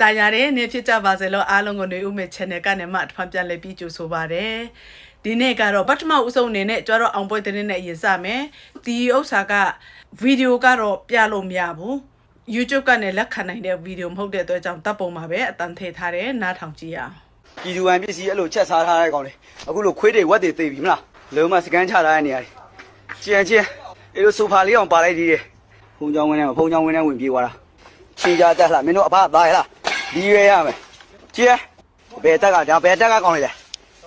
တာယာတဲ့နေ့ဖြစ်ကြပါစေလို့အားလုံးကိုနေဦးမေ channel ကနေမှတစ်ဖန်ပြန်လည်ပြီးကြိုဆိုပါရစေဒီနေ့ကတော့ပထမဦးဆုံးအနေနဲ့ကျတော့အောင်ပွဲတဲ့နဲ့ရင်စမယ်ဒီဥစ္စာကဗီဒီယိုကတော့ပြလို့မရဘူး YouTube ကနေလက်ခံနိုင်တဲ့ဗီဒီယိုမဟုတ်တဲ့အတွက်ကြောင့်တပ်ပုံမှာပဲအတန်ထည့်ထားတယ်နားထောင်ကြည့်ရအောင်ပြည်သူဝန်ပစ္စည်းအဲ့လိုချက်စားထားတဲ့ကောင်တွေအခုလိုခွေးတွေဝက်တွေသိပြီမလားလုံးမစကန်ချထားတဲ့နေရာတွေကျန်ချင်းအဲ့လိုဆိုဖာလေးအောင်ပါလိုက်သေးတယ်ဖုံချောင်းဝင်းထဲမှာဖုံချောင်းဝင်းထဲဝင်ပြေးသွားတာချင်းကြတက်လာမင်းတို့အဖသားရလား ဒီရွယ်ရမယ်ကျန်ဘယ်တက်ကဒါဘယ်တက်ကကောင်းလိုက်လဲ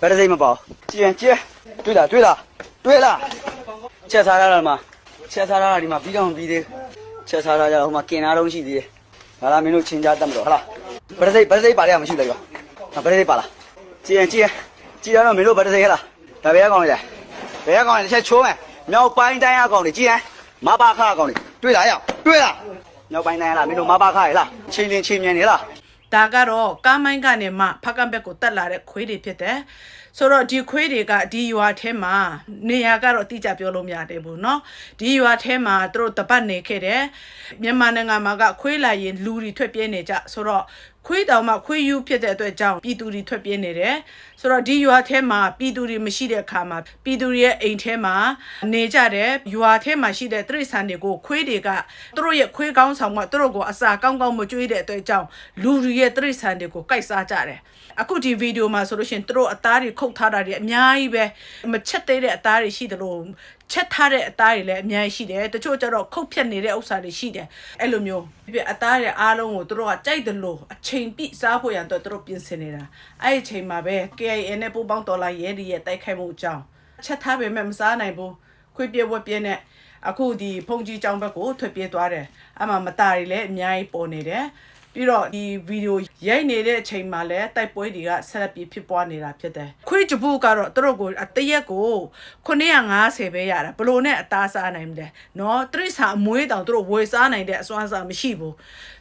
ဘယ်တစ်စိတ်မပေါ့ကျန်ကျန်တွေ့လားတွေ့လားတွေ့လားချက်စားထားတာမှာချက်စားထားတာဒီမှာပြီးတော့ပြီးသေးချက်စားထားကြတော့ဟိုမှာกินသားလုံးရှိသေးတယ်ဒါလားမင်းတို့ချင်းကြတက်မလို့ဟလားဘယ်တစ်စိတ်ဘယ်တစ်စိတ်ပါလဲမရှိလိုက်ရော။ဘယ်လေးပါလား။ကြည်ရင်ကြည်ရင်ကြည်ရတော့မင်းတို့ဘယ်တစ်စိဟဲ့လား။ဒါဘယ်ကောင်လဲ။ဘယ်ကောင်လဲတစ်ချက်ချိုးမယ်။မြောက်ပိုင်းတိုင်းအကောင်တွေကြည်ရင်မပါခါကောင်တွေတွေ့လားရောက်တွေ့လား။မြောက်ပိုင်းတိုင်းလားမင်းတို့မပါခါရလား။ချင်းချင်းချင်းမြန်နေလား ဒါကတော့ကားမိုင်းကနေမှဖက်ကံဘက်ကိုတက်လာတဲ့ခွေးတွေဖြစ်တယ်ဆိုတော့ဒီခွေးတွေကဒီရွာထဲမှာနေရာကတော့အတိအကျပြောလို့မရတယ်ဘူးเนาะဒီရွာထဲမှာသူတို့တပတ်နေခဲ့တယ်မြန်မာနိုင်ငံမှာကခွေးလာရင်လူတွေထွက်ပြေးနေကြဆိုတော့ ခွေးတောင်မှခွေးယူဖြစ်တဲ့အတွက်ကြောင့်ပြည်သူတွေထွက်ပြေးနေတယ်ဆိုတော့ဒီရွာထဲမှာပြည်သူတွေမရှိတဲ့အခါမှာပြည်သူတွေရဲ့အိမ်ထဲမှာနေကြတယ်ရွာထဲမှာရှိတဲ့တိရစ္ဆာန်တွေကိုခွေးတွေကသူတို့ရဲ့ခွေးကောင်းဆောင်ကသူတို့ကိုအစာကောင်းကောင်းမကြွေးတဲ့အတွက်ကြောင့်လူတွေရဲ့တိရစ္ဆာန်တွေကိုကိုက်စားကြတယ်အခုဒီဗီဒီယိုမှာဆိုလို့ရှိရင်သူတို့အသားတွေခုတ်ထားတာတွေအများကြီးပဲမချက်သေးတဲ့အသားတွေရှိတယ်လို့ ချက်ထားတဲ့အသားတွေလည်းအများကြီးရှိတယ်တချို့ကျတော့ခုတ်ဖြတ်နေတဲ့ဥစ္စာတွေရှိတယ်အဲ့လိုမျိုးပြအသားတွေအားလုံးကိုသူတို့ကကြိုက်တယ်လို့အချိန်ပြည့်စားဖို့ရန်အတွက်သူတို့ပြင်ဆင်နေတာအဲ့ဒီအချိန်မှာပဲ KIA နဲ့ပို့ပေါင်းတော်လာရဲဒီရဲ့တိုက်ခိုက်မှုအကြောင်းချက်ထားပေမဲ့မစားနိုင်ဘူးခွေးပြဝက်ပြနဲ့အခုဒီဖုန်ကြီးကျောင်းဘက်ကိုထွက်ပြေးသွားတယ်အမှမတာတွေလည်းအများကြီးပေါ်နေတယ် ပြီးတော့ဒီဗီဒီယိုရိုက်နေတဲ့အချိန်မှာလည်းတိုက်ပွဲတွေကဆက်လက်ပြီးဖြစ်ပွားနေတာဖြစ်တယ်ခွေးကြပုကတော့သူတို့ကိုအတရက်ကို950ပဲရတာဘလို့နဲ့အသားစားနိုင်တယ်နော်တရိษံအမွေးတောင်သူတို့ဝယ်စားနိုင်တဲ့အစွမ်းစားမရှိဘူး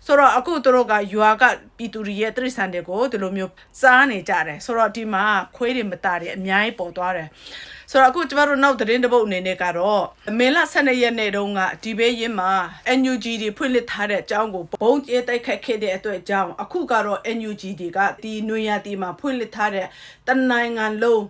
ဆိုတော့အခုသူတို့ကရွာကပြည်သူတွေရဲ့တရိษံတွေကိုဒီလိုမျိုးစားနေကြတယ်ဆိုတော့ဒီမှာခွေးတွေမတာတွေအများကြီးပေါ်သွားတယ် ဆိုတော့အခုကျမတို့နောက်သတင်းတစ်ပုတ်အနေနဲ့ကတော့မင်းလ12ရက်နေ့တုန်းကဒီဘေးရင်းမှာ NUG တွေဖွင့်လှစ်ထားတဲ့အကြောင်းကိုဘုံကျဲတိုက်ခတ်ခဲ့တဲ့အတွက်ကြောင့်အခုကတော့ NUG တွေကဒီနွေရာသီမှာဖွင့်လှစ်ထားတဲ့တနိုင်ငံလုံး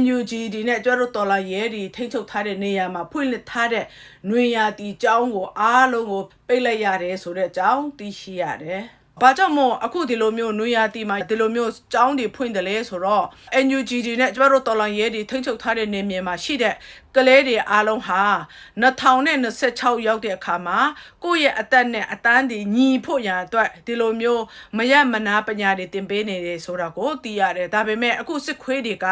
NUG ဒီနဲ့ကျမတို့တော်လာရဲဒီထိမ့်ချုပ်ထားတဲ့နေရာမှာဖွင့်လှစ်ထားတဲ့နွေရာသီကျောင်းကိုအားလုံးကိုပိတ်လိုက်ရတယ်ဆိုတဲ့အကြောင်းသိရှိရတယ်။ ဘာကြောင့်မို့အခုဒီလိုမျိုးနွေရာသီမှာဒီလိုမျိုးကျောင်းတွေဖွင့်တယ်လဲဆိုတော့ NUG ဒီနဲ့ကျမတို့တော်လာရဲဒီထိမ့်ချုပ်ထားတဲ့နေမြေမှာရှိတဲ့ကလေးတွေအားလုံးဟာ2026ရောက်တဲ့အခါမှာကိုယ့်ရဲ့အသက်နဲ့အတန်းတွေညီဖို့ရန်အတွက်ဒီလိုမျိုးမရမနာပညာတွေတင်ပေးနေတယ်ဆိုတာကိုသိရတယ်ဒါပေမဲ့အခုစစ်ခွေးတွေက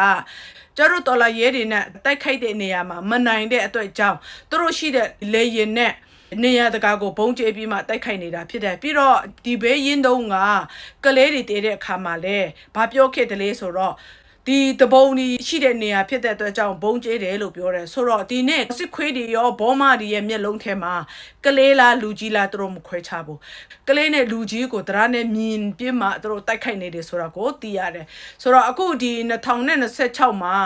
ကျတို့တော်လာရဲတွေနဲ့တိုက်ခိုက်တဲ့နေရာမှာမနိုင်တဲ့အတွက်ကြောင့်သူတို့ရှိတဲ့လေရင်နဲ့ နေရတကာကိုဘုံကျဲပြီးမှတိုက်ခိုက်နေတာဖြစ်တယ်ပြီးတော့ဒီဘေးရင်းတုံးကကလေးတွေတည်တဲ့အခါမှာလဲဘာပြောခဲ့တယ်လဲဆိုတော့ ဒီတပုံကြီးရှိတဲ့နေရာဖြစ်တဲ့အတွက်ကြောင့်ဘုံကျဲတယ်လို့ပြောတယ်ဆိုတော့ဒီနေ့စစ်ခွေးတွေရောဘောမတွေရဲ့မျက်လုံးထဲမှာကလေးလားလူကြီးလားသူတို့မခွဲခြားဘူးကလေးနဲ့လူကြီးကိုတရားနဲ့မြင်ပြင်းမှသူတို့တိုက်ခိုက်နေတယ်ဆိုတာကိုသိရတယ်ဆိုတော့အခုဒီ2026မှာ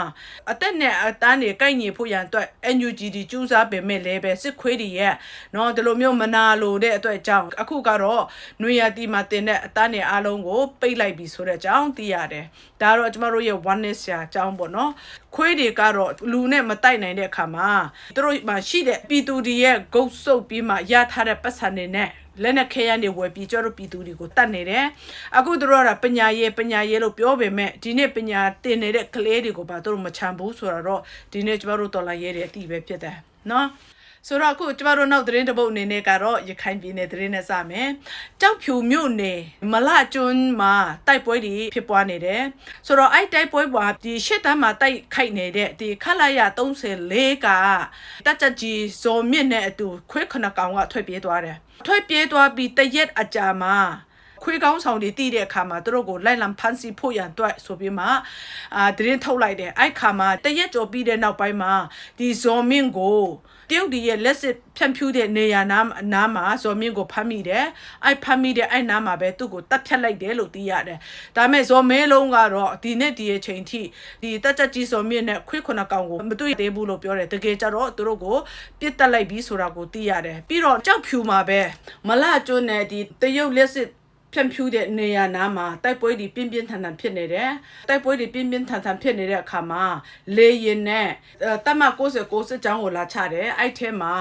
အသက်နဲ့အတန်းတွေကိုက်ညီဖို့ရန်အတွက် NUG ဒီကျူးစားပေမဲ့လည်းပဲစစ်ခွေးတွေရဲ့เนาะဒီလိုမျိုးမနာလိုတဲ့အတွက်ကြောင့်အခုကတော့နွေရာသီမှာတင်တဲ့အတန်းတွေအားလုံးကိုပိတ်လိုက်ပြီဆိုတဲ့အကြောင်းသိရတယ်ဒါတော့ကျမတို့ရဲ့ oneness ရာအကြောင်းပေါ့နော်ခွေးတွေကတော့လူနဲ့မတိုက်နိုင်တဲ့အခါမှာသူတို့မှာရှိတဲ့ပြည်သူတွေရဲ့ဂုတ်ဆုပ်ပြီးမှရထားတဲ့ပတ်စံတွေနဲ့လက်နဲ့ခဲရန်တွေဝယ်ပြီးကျတော့ပြည်သူတွေကိုတတ်နေတယ်အခုတို့ကပညာရေးပညာရေးလို့ပြောပေမဲ့ဒီနေ့ပညာတင်နေတဲ့ကလေးတွေကိုပါတို့မချမ်းဘူးဆိုတော့ဒီနေ့ကျမတို့တော်လာရေးတဲ့အတိပဲဖြစ်တယ်နော် ဆိုတော့အခုကျမတို့နောက်သတင်းတစ်ပုဒ်အနေနဲ့ကတော့ရခိုင်ပြည်နယ်သတင်းနဲ့စမယ်။ကြောက်ဖြူမြို့နယ်မလကျွန်းမှာတိုက်ပွဲတွေဖြစ်ပွားနေတယ်။ဆိုတော့အဲ့တိုက်ပွဲမှာဒီရှစ်တန်းမှာတိုက်ခိုက်နေတဲ့ဒီခလာရ34ကတက်ချက်ကြီးဇော်မြင့်နဲ့အတူခွေးခဏကောင်ကထွက်ပြေးသွားတယ်။ထွက်ပြေးသွားပြီးတရက်အကြာမှာ ခွေးကောင်းဆောင်တွေတည်တဲ့အခါမှာသူတို့ကိုလိုက်လံဖမ်းဆီးဖို့ရန်အတွက်ဆိုပြီးမှအာသတင်းထုတ်လိုက်တယ်အဲ့ခါမှာတရက်ကျော်ပြီးတဲ့နောက်ပိုင်းမှာဒီဇော်မင်းကိုတရုတ်ဒီရဲ့လက်စစ်ဖြန့်ဖြူးတဲ့နေရာနားနားမှာဇော်မင်းကိုဖမ်းမိတယ်အဲ့ဖမ်းမိတဲ့အဲ့နားမှာပဲသူ့ကိုတတ်ဖြတ်လိုက်တယ်လို့သိရတယ်ဒါပေမဲ့ဇော်မင်းလုံးကတော့ဒီနေ့ဒီရဲ့ချိန်ထိဒီတက်ချက်ကြီးဇော်မင်းနဲ့ခွေးခုနကောင်ကိုမတွေ့သေးဘူးလို့ပြောတယ်တကယ်ကြတော့သူတို့ကိုပြစ်တက်လိုက်ပြီးဆိုတာကိုသိရတယ်ပြီးတော့ကြောက်ဖြူမှာပဲမလကျွန်းနဲ့ဒီတရုတ်လက်စစ် ဖြန့်ဖြူးတဲ့နေရာနားမှာတိုက်ပွဲတွေပြင်းပြင်းထန်ထန်ဖြစ်နေတယ်တိုက်ပွဲတွေပြင်းပြင်းထန်ထန်ဖြစ်နေတဲ့အခါမှာလေရင်နဲ့အဲတမတ်69စစ်ကြောင်းကိုလာချတယ်အဲ့ထဲမှာ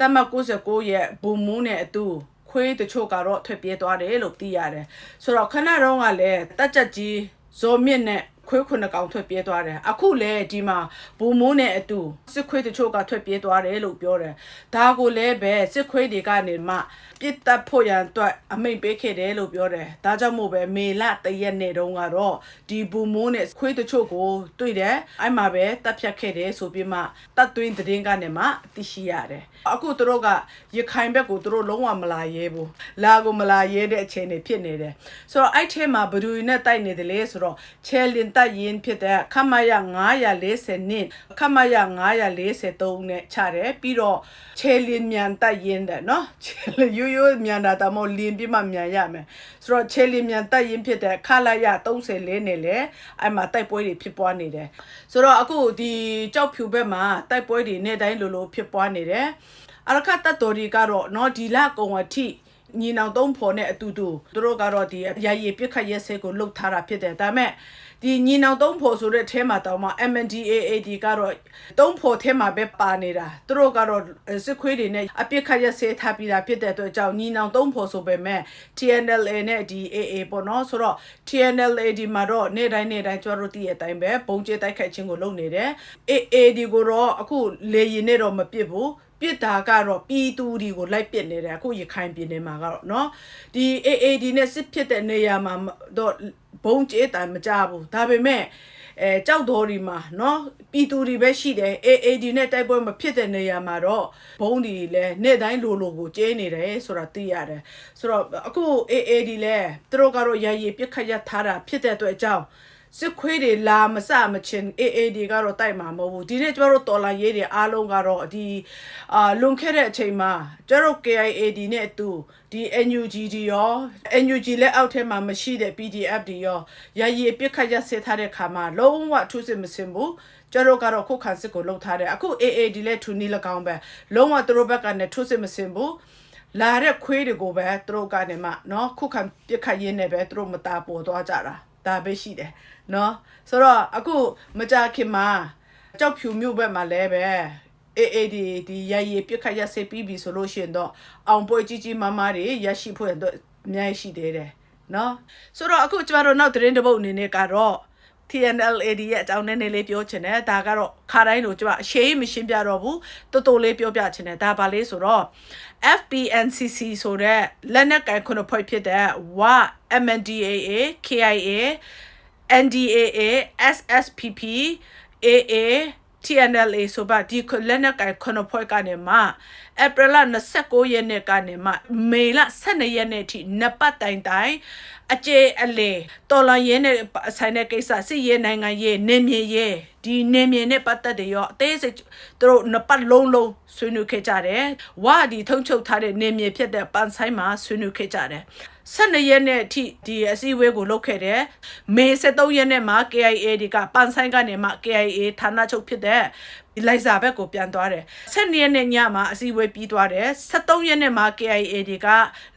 တမတ်69ရဲ့ဘူမူးနဲ့အတူခွေးတချို့ကတော့ထွက်ပြေးသွားတယ်လို့သိရတယ်ဆိုတော့ခဏတော့ကလည်းတက်ချက်ကြီးဇော်မြင့်နဲ့ ခွေးခုနှစ်ကောင်ထွက်ပြေးသွားတယ်အခုလည်းဒီမှာဘူမိုးနဲ့အတူစစ်ခွေးတချို့ကထွက်ပြေးသွားတယ်လို့ပြောတယ်ဒါကိုလည်းပဲစစ်ခွေးတွေကနေမှပြစ်တက်ဖို့ရန်အတွက်အမိန့်ပေးခဲ့တယ်လို့ပြောတယ်ဒါကြောင့်မို့ပဲမေလတရက်နေ့တုန်းကတော့ဒီဘူမိုးနဲ့ခွေးတချို့ကိုတွေ့တယ်အဲ့မှာပဲတပ်ဖြတ်ခဲ့တယ်ဆိုပြီးမှတပ်သွင်းသတင်းကနေမှသိရှိရတယ်အခုသူတို့ကရခိုင်ဘက်ကိုသူတို့လုံးဝမလာရဲဘူးလာကိုမလာရဲတဲ့အခြေအနေဖြစ်နေတယ်ဆိုတော့အဲ့ထဲမှာဘယ်သူနဲ့တိုက်နေတယ်လဲဆိုတော့ချဲလင်တပ်ရင်ဖြစ်တဲ့ခမရ940နှစ်ခမရ943နဲ့ချတယ်ပြီးတော့ချဲလင်မြန်တပ်ရင်တဲ့နော်ချဲလင်ရိုးရိုးမြန်တာတမို့လင်းပြမှမြန်ရမယ်ဆိုတော့ချဲလင်မြန်တပ်ရင်ဖြစ်တဲ့ခလာရ34နဲ့လေအဲ့မှာတိုက်ပွဲတွေဖြစ်ပွားနေတယ်ဆိုတော့အခုဒီကြောက်ဖြူဘက်မှာတိုက်ပွဲတွေနေ့တိုင်းလိုလိုဖြစ်ပွားနေတယ်အရခတ်တတော်တွေကတော့နော်ဒီလကုံအထိညီနောင်သုံးဖော်နဲ့အတူတူသူတို့ကတော့ဒီရာရီပြစ်ခတ်ရက်စဲကိုလှုပ်ထားတာဖြစ်တယ်ဒါပေမဲ့ ဒီညီနောင်သုံးဖော်ဆိုတဲ့အဲမှာတောင်မှ MNDAAD ကတော့သုံးဖော်ထဲမှာပဲပါနေတာသူတို့ကတော့စစ်ခွေးတွေနဲ့အပြစ်ခတ်ရက်စဲထားပြီးတာဖြစ်တဲ့အတွက်ကြောင့်ညီနောင်သုံးဖော်ဆိုပေမဲ့ TNLA နဲ့ဒီ AA ပေါ့နော်ဆိုတော့ TNLA ဒီမှာတော့နေ့တိုင်းနေ့တိုင်းကျွန်တော်တို့တည်ရတိုင်းပဲဘုံကျဲတိုက်ခိုက်ခြင်းကိုလုပ်နေတယ် AA ဒီကိုတော့အခုလေရင်နဲ့တော့မပစ်ဘူး ပြစ်တာကတော့ပြည်သူတွေကိုလိုက်ပစ်နေတယ်အခုရခိုင်ပြည်နယ်မှာကတော့เนาะဒီ AAD နဲ့စစ်ဖြစ်တဲ့နေရာမှာတော့ဘုံကျဲတန်မကြဘူးဒါပေမဲ့အဲကြောက်တော်ဒီမှာเนาะပြည်သူတွေပဲရှိတယ် AAD နဲ့တိုက်ပွဲမဖြစ်တဲ့နေရာမှာတော့ဘုံဒီလည်းနေ့တိုင်းလိုလိုကိုကျဲနေတယ်ဆိုတာသိရတယ်ဆိုတော့အခု AAD လည်းသူတို့ကတော့ရရပြစ်ခတ်ရထားတာဖြစ်တဲ့အတွက်အကြောင်း စစ်ခွေးတွေလာမစမချင်း AAD ကတော့တိုက်မှာမဟုတ်ဘူးဒီနေ့ကျမတို့တော်လာရေးတွေအားလုံးကတော့ဒီအာလွန်ခဲ့တဲ့အချိန်မှာကျမတို့ KIAD နဲ့အတူဒီ NUG ဒီရော NUG လက်အောက်ထဲမှာမရှိတဲ့ PDF တွေရောရရပြစ်ခတ်ရဆက်ထားတဲ့ခါမှာလုံးဝထူးစစ်မစင်ဘူးကျတို့ကတော့ခုခံစစ်ကိုလှုပ်ထားတယ်အခု AAD လက်ထူနေ၎င်းပဲလုံးဝသူတို့ဘက်ကနဲ့ထူးစစ်မစင်ဘူးလာတဲ့ခွေးတွေကိုပဲသူတို့ကနေမှเนาะခုခံပြစ်ခတ်ရင်းနဲ့ပဲသူတို့မตาပေါ်သွားကြတာ ဒါပဲရှိတယ်เนาะဆိုတော့အခုမကြခင်မှာကြောက်ဖြူမြို့ဘက်မှာလည်းပဲအေးအေးဒီဒီရရပြစ်ခတ်ရစေပြီးပြီဆိုလို့ရှိရင်တော့အောင်ပွဲကြီးကြီးမားမားတွေရရှိဖို့အတွက်အများကြီးရှိသေးတယ်เนาะဆိုတော့အခုကျမတို့နောက်သတင်းတစ်ပုဒ်အနေနဲ့ကတော့ TNLAD ရဲ့အကြောင်းနည်းနည်းလေးပြောချင်တယ်ဒါကတော့ခါတိုင်းလို့ကျမအရှိမရှင်းပြတော့ဘူးတော်တော်လေးပြောပြချင်တယ်ဒါပါလေးဆိုတော့ FPNCC ဆိုတဲ့လက်နက်ကိုင်ခုနှစ်ဖွဲ့ဖြစ်တဲ့ WA MNDAA KIA NDAA SSPP AA TNLA ဆိုပါဒီလက်နက်ကိုင်ခုနှစ်ဖွဲ့ကနေမှဧပြီလ29ရက်နေ့ကနေမှမေလ12ရက်နေ့ထိနှစ်ပတ်တိုင်တိုင်အကျေအလေတော်လရဲနဲ့ဆိုင်တဲ့ကိစ္စစစ်ရေးနိုင်ငံရေးနေမြေရေးဒီနေမြေနဲ့ပတ်သက်တယ်ရောအသေးစိတ်သူတို့နှစ်ပတ်လုံးလုံးဆွေးနွေးခဲ့ကြတယ်။ဝါဒီထုံချုပ်ထားတဲ့နေမြေဖြစ်တဲ့ပန်ဆိုင်မှာဆွေးနွေးခဲ့ကြတယ်။ 12ရက်နဲ့အထိဒီအစည်းအဝေးကိုလုပ်ခဲ့တယ်။မေ73ရက်နေ့မှာ KIA ဒီကပန်ဆိုင်ကနေမှ KIA ဌာနချုပ်ဖြစ်တဲ့ဒီလိုက်စာဘက်ကိုပြန်သွားတယ်။12ရက်နေ့ညမှာအစည်းအဝေးပြီးသွားတယ်။73ရက်နေ့မှာ KIA ဒီက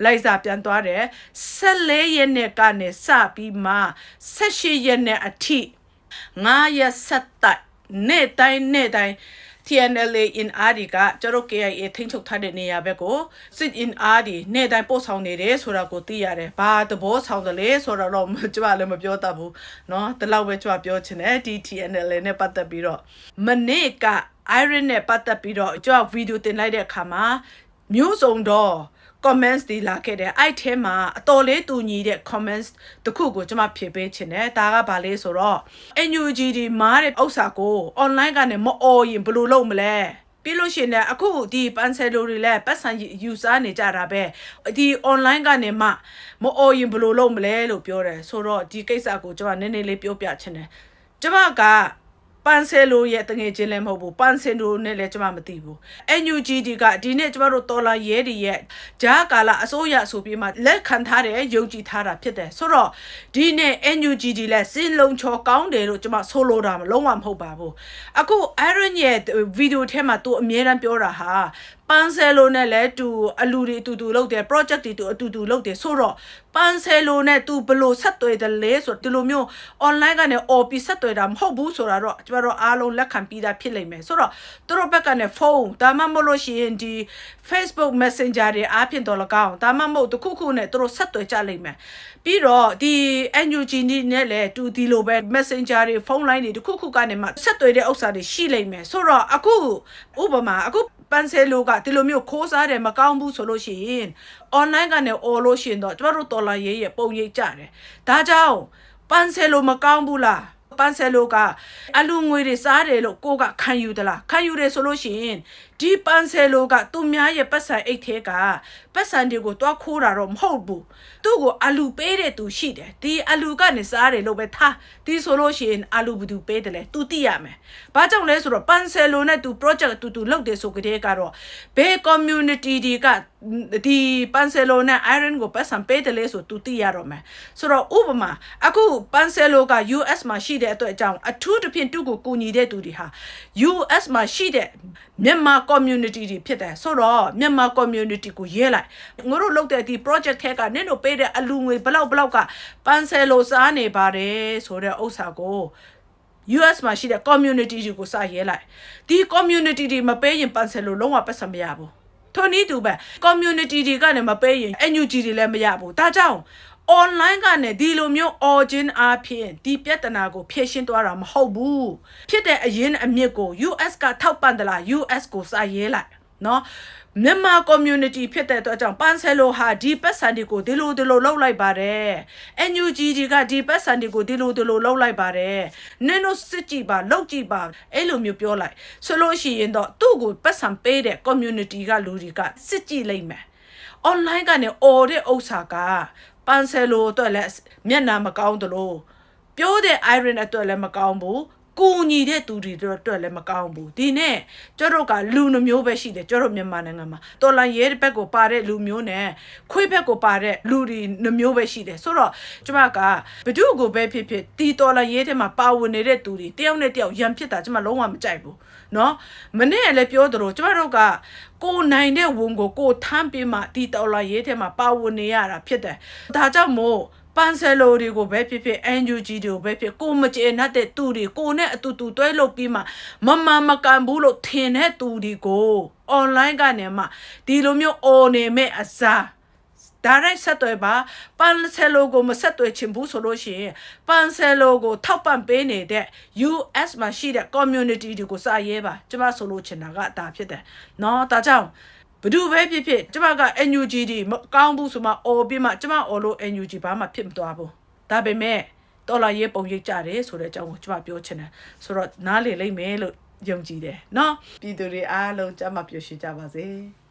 လိုက်စာပြန်သွားတယ်။14ရက်နေ့ကနေစပြီးမှ18ရက်နေ့အထိငါးရက်ဆက်တိုက်နေ့တိုင်းနေ့တိုင်း TNLA in RD ကကျတော့ KIA ထိန်းချုပ်ထားတဲ့နေရာဘက်ကိုစစ် in RD နေတိုင်းပို့ဆောင်နေတယ်ဆိုတာကိုသိရတယ်။ဘာသဘောဆောင်တယ်လဲဆိုတော့ကျမလည်းမပြောတတ်ဘူး။နော်ဒီလောက်ပဲကျမပြောချင်တယ်ဒီ TNLA နဲ့ပတ်သက်ပြီးတော့မနေ့က iron နဲ့ပတ်သက်ပြီးတော့ကျမဗီဒီယိုတင်လိုက်တဲ့အခါမှာမျိုးစုံတော့ comments တွေလာခဲ့တယ်အဲ့ထဲမှာအတော်လေးတူညီတဲ့ comments တခုကိုကျွန်မဖြေပေးချင်တယ်ဒါကဘာလဲဆိုတော့ NUG ဒီမားတဲ့ဥစ္စာကို online ကနေမအော်ရင်ဘယ်လိုလုပ်မလဲပြီးလို့ရှိရင်လည်းအခုဒီပန်ဆယ်လိုတွေလည်းပတ်စံယူစားနေကြတာပဲဒီ online ကနေမှမအော်ရင်ဘယ်လိုလုပ်မလဲလို့ပြောတယ်ဆိုတော့ဒီကိစ္စကိုကျွန်မနည်းနည်းလေးပြောပြချင်တယ်ကျွန်မက ပန်ဆယ်လိုရဲ့တငယ်ချင်းလည်းမဟုတ်ဘူးပန်ဆယ်လိုနဲ့လည်းကျွန်မမသိဘူး NUGD ကဒီနေ့ကျွန်တော်တို့တော်လာရဲတွေရဲ့ဂျာကာလာအစိုးရဆိုပြီးမှလက်ခံထားတယ်ယုံကြည်ထားတာဖြစ်တယ်ဆိုတော့ဒီနေ့ NUGD လည်းစင်လုံးချောကောင်းတယ်လို့ကျွန်မဆိုလိုတာမလုံးဝမဟုတ်ပါဘူးအခု Iron ရဲ့ဗီဒီယိုထဲမှာသူအမြဲတမ်းပြောတာဟာပန်းဆယ်လိုနဲ့လည်းတူအလူတွေအတူတူလုပ်တယ် project တွေတူအတူတူလုပ်တယ်ဆိုတော့ပန်းဆယ်လိုနဲ့တူဘယ်လို့ဆက်သွယ်တယ်လဲဆိုတော့ဒီလိုမျိုး online ကနေ OP ဆက်သွယ်တာမဟုတ်ဘူးဆိုတာတော့ကျမတို့အားလုံးလက်ခံပြီးသားဖြစ်လိမ့်မယ်ဆိုတော့သူတို့ဘက်ကနေဖုန်းဒါမှမဟုတ်လို့ရှိရင်ဒီ Facebook Messenger တွေအားဖြင့်တော့လကောင်းဒါမှမဟုတ်တစ်ခုခုနဲ့သူတို့ဆက်သွယ်ကြလိမ့်မယ်ပြီးတော့ဒီ NUG နဲ့လည်းတူဒီလိုပဲ Messenger တွေဖုန်းလိုင်းတွေတစ်ခုခုကနေမှဆက်သွယ်တဲ့ဥစ္စာတွေရှိလိမ့်မယ်ဆိုတော့အခုဥပမာအခု ပန်ဆယ်လိုကဒီလိုမျိုးခိုးစားတယ်မကောင်းဘူးဆိုလို့ရှိရင် online ကနေ all လို့ရှိရင်တော့ကျမတို့တော်လာရေးရဲ့ပုံရိပ်ကြတယ်ဒါကြောင့်ပန်ဆယ်လိုမကောင်းဘူးလားပန်ဆယ်လိုကအလူငွေတွေစားတယ်လို့ကိုကခံယူသလားခံယူတယ်ဆိုလို့ရှိရင်ဒီပန်ဆယ်လိုကသူများရဲ့ပတ်စံအိတ်ထဲကပတ်စံတွေကိုတွားခိုးတာတော့မဟုတ်ဘူးသူ့ကိုအလူပေးတဲ့သူရှိတယ်ဒီအလူကနေစားတယ်လို့ပဲထားဒီဆိုလို့ရှိရင်အလူဘသူပေးတယ်လဲသူသိရမယ်ဘာကြောင့်လဲဆိုတော့ပန်ဆယ်လိုနဲ့သူ project တူတူလုပ်တယ်ဆိုကြတဲ့ကတော့ဘယ် community တွေကဒီပန်ဆယ်လိုနဲ့ iron ကိုပတ်စံပေးတယ်လဲဆိုသူသိရတော့မယ်ဆိုတော့ဥပမာအခုပန်ဆယ်လိုက US မှာရှိတဲ့အတွက်အကြောင်းအထူးသဖြင့်သူ့ကိုကူညီတဲ့သူတွေဟာ US မှာရှိတဲ့မြန်မာ community တွေဖြစ်တယ်ဆိုတော့မြန်မာ community ကိုရေးလိုက်ငါတို့လုပ်တဲ့ဒီ project ထဲကနင့်တို့ပေးတဲ့အလူငွေဘလောက်ဘလောက်ကပန်ဆယ်လိုစားနေပါတယ်ဆိုတဲ့ဥစ္စာကို US မှာရှိတဲ့ community တွေကိုစာရေးလိုက်ဒီ community တွေမပေးရင်ပန်ဆယ်လိုလုံးဝပတ်စံမရဘူးထိုနည်းတူပဲ community တွေကနေမပေးရင် NUG တွေလည်းမရဘူးဒါကြောင့် online ကနေဒီလိုမျိုး origin အားဖြင့်ဒီပြဿနာကိုဖြေရှင်းသွားတာမဟုတ်ဘူးဖြစ်တဲ့အရင်အမြစ်ကို US ကထောက်ပံ့တယ်လား US ကိုစာရေးလိုက်နော်မြန်မာ community ဖြစ်တဲ့အတွက်ကြောင့်ပန်ဆယ်လိုဟာဒီပတ်စံတွေကိုဒီလိုဒီလိုလှုပ်လိုက်ပါတယ် NUG ကြီးကဒီပတ်စံတွေကိုဒီလိုဒီလိုလှုပ်လိုက်ပါတယ်နင်တို့စစ်ကြည့်ပါလှုပ်ကြည့်ပါအဲ့လိုမျိုးပြောလိုက်ဆိုလို့ရှိရင်တော့သူ့ကိုပတ်စံပေးတဲ့ community ကလူတွေကစစ်ကြည့်လိုက်မယ် online ကနေ order တဲ့ဥစ္စာက ပန်ဆယ်လိုအတွက်လည်းမျက်နှာမကောင်းသလိုပြောတဲ့ iron အတွက်လည်းမကောင်းဘူး ကူညီတဲ့သူတွေအတွက်လည်းမကောင်းဘူးဒီနဲ့ကျတို့ကလူနှမျိုးပဲရှိတယ်ကျတို့မြန်မာနိုင်ငံမှာတော်လန်ရဲဘက်ကိုပါတဲ့လူမျိုးနဲ့ခွေးဘက်ကိုပါတဲ့လူတွေနှမျိုးပဲရှိတယ်ဆိုတော့ကျမကဘဒုကိုပဲဖြစ်ဖြစ်တီတော်လန်ရဲထဲမှာပါဝင်နေတဲ့သူတွေတယောက်နဲ့တယောက်ရံဖြစ်တာကျမလုံးဝမကြိုက်ဘူးနော်မနေ့ကလည်းပြောသလိုကျမတို့ကကိုနိုင်တဲ့ဝန်ကိုကိုထမ်းပြီးမှတီတော်လန်ရဲထဲမှာပါဝင်နေရတာဖြစ်တယ်ဒါကြောင့်မို့ ပန်ဆယ်လိုတွေကိုပဲဖြစ်ဖြစ် NUG တွေကိုပဲဖြစ်ကိုမကျေနပ်တဲ့သူတွေကိုနဲ့အတူတူတွဲလုပ်ပြီးမှမမမကန်ဘူးလို့ထင်တဲ့သူတွေကို online ကနေမှဒီလိုမျိုး on နေမဲ့အစား direct ဆက်သွယ်ပါပန်ဆယ်လိုကိုမဆက်သွယ်ချင်ဘူးဆိုလို့ရှိရင်ပန်ဆယ်လိုကိုထောက်ပံ့ပေးနေတဲ့ US မှာရှိတဲ့ community တွေကိုစာရေးပါကျမဆိုလို့ချင်တာကဒါဖြစ်တယ်เนาะဒါကြောင့် ဘဒုပဲဖြစ်ဖြစ်ကျမက NUG ဒီမကောင်းဘူးဆိုမှအော်ပြီးမှကျမအော်လို့ NUG ဘာမှဖြစ်မသွားဘူးဒါပေမဲ့တော်လာရေးပုံရိပ်ကြတယ်ဆိုတဲ့အကြောင်းကိုကျမပြောချင်တယ်ဆိုတော့နားလေလိမ့်မယ်လို့ယုံကြည်တယ်เนาะပြည်သူတွေအားလုံးကျမပျော်ရွှင်ကြပါစေ